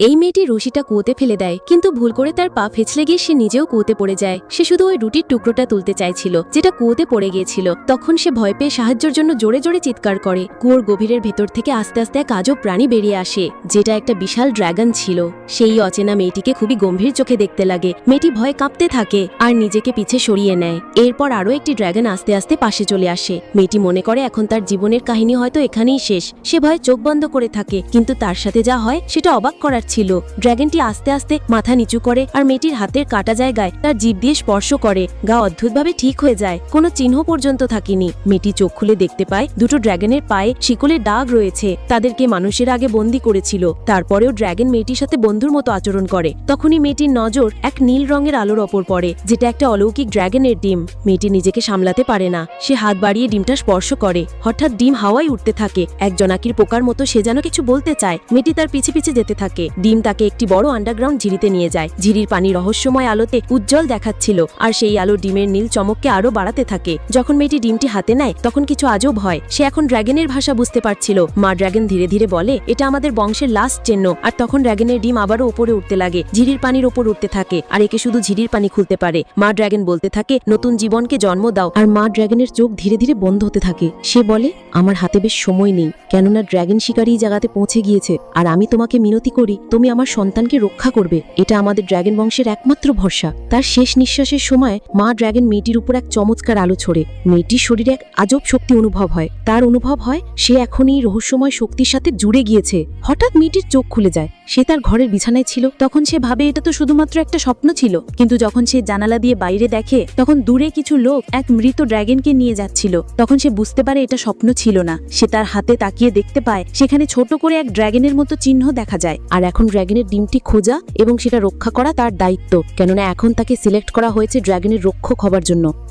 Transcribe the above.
এই মেয়েটি রশিটা কুয়োতে ফেলে দেয়, কিন্তু ভুল করে তার পা ফেছলে গিয়ে সে নিজেও কুয়োতে পড়ে যায়। সে শুধু ওই রুটির টুকরোটা তুলতে চাইছিল, যেটা কুয়োতে পড়ে গিয়েছিল। তখন সে ভয় পেয়ে সাহায্যের জন্য জোরে জোরে চিৎকার করে। কুয়োর গভীরের ভেতর থেকে আস্তে আস্তে এক আজব প্রাণী বেরিয়ে আসে, যেটা একটা বিশাল ড্রাগন ছিল। সেই অচেনা মেয়েটিকে খুবই গম্ভীর চোখে দেখতে লাগে। মেয়েটি ভয়ে কাঁপতে থাকে আর নিজেকে পিছে সরিয়ে নেয়। এরপর আরও একটি ড্রাগন আস্তে আস্তে পাশে চলে আসে। মেয়েটি মনে করে এখন তার জীবনের কাহিনী হয়তো এখানেই শেষ। সে ভয়ে চোখ বন্ধ করে থাকে, কিন্তু তার সাথে যা হয় সেটা অবাক করার ছিল। ড্রাগনটি আস্তে আস্তে মাথা নিচু করে আর মেয়েটির হাতের কাটা জায়গায় তার জিভ দিয়ে স্পর্শ করে। গা অদ্ভুতভাবে ঠিক হয়ে যায়, কোনো চিহ্ন পর্যন্ত থাকেনি। মেয়েটি চোখ খুলে দেখতে পায়, দুটো ড্রাগনের পায়ে শিকলের দাগ রয়েছে। তাদেরকে মানুষের আগে বন্দি করেছিল। তারপরেও ড্রাগন মেয়েটির সাথে বন্ধুর মতো আচরণ করে। তখনই মেয়েটির নজর এক নীল রঙের আলোর ওপর পড়ে, যেটা একটা অলৌকিক ড্রাগনের ডিম। মেয়েটি নিজেকে সামলাতে পারে না। সে হাত বাড়িয়ে ডিমটা স্পর্শ করে। হঠাৎ ডিম হাওয়ায় উঠতে থাকে। এক জনাকির পোকার মতো সে যেন কিছু বলতে চায়। মেয়েটি তার পিছে পিছে যেতে থাকে। ডিম তাকে একটি বড় আন্ডারগ্রাউন্ড ঝিরিতে নিয়ে যায়। ঝিরির পানি রহস্যময় আলোতে উজ্জ্বল দেখাচ্ছিল, আর সেই আলো ডিমের নীল চমককে আরও বাড়াতে থাকে। যখন মেয়েটি ডিমটি হাতে নেয়, তখন কিছু আজব হয়। সে এখন ড্রাগনের ভাষা বুঝতে পারছিল। মা ড্রাগন ধীরে ধীরে বলে, এটা আমাদের বংশের লাস্ট চিহ্ন। আর তখন ড্রাগনের ডিম আবারও উপরে উঠতে লাগে, ঝিরির পানির ওপর উঠতে থাকে, আর একে শুধু ঝিরির পানি খুলতে পারে। মা ড্রাগন বলতে থাকে, নতুন জীবনকে জন্ম দাও। আর মা ড্রাগনের চোখ ধীরে ধীরে বন্ধ হতে থাকে। সে বলে, আমার হাতে বেশ সময় নেই। কেননা ড্রাগন শিকারী জায়গাতে পৌঁছে গিয়েছে, আর আমি তোমাকে মিনতি করি। তুমি আমার সন্তানকে রক্ষা করবে। এটা আমাদের ড্রাগন বংশের একমাত্র ভরসা। তার শেষ নিঃশ্বাসের সময় মা ড্রাগন মেয়েটির উপর এক চমৎকার আলো ছড়ে। মেয়েটির শরীরে এক আজব শক্তি অনুভব হয়। তার অনুভব হয়, সে এখন এই রহস্যময় শক্তির সাথে জুড়ে গিয়েছে। হঠাৎ মেয়েটির চোখ খুলে যায়। সে তার ঘরের বিছানায় ছিল। তখন সে ভাবে, এটা তো শুধুমাত্র একটা স্বপ্ন ছিল। কিন্তু যখন সে জানালা দিয়ে বাইরে দেখে, তখন দূরে কিছু লোক এক মৃত ড্রাগনকে নিয়ে যাচ্ছিল। তখন সে বুঝতে পারে এটা স্বপ্ন ছিল না। সে তার হাতে তাকিয়ে দেখতে পায়, সেখানে ছোট করে এক ড্রাগনের মতো চিহ্ন দেখা যায়। আর এখন ড্রাগনের ডিমটি খোঁজা এবং সেটা রক্ষা করা তার দায়িত্ব, কেননা এখন তাকে সিলেক্ট করা হয়েছে ড্রাগনের রক্ষক হবার জন্য।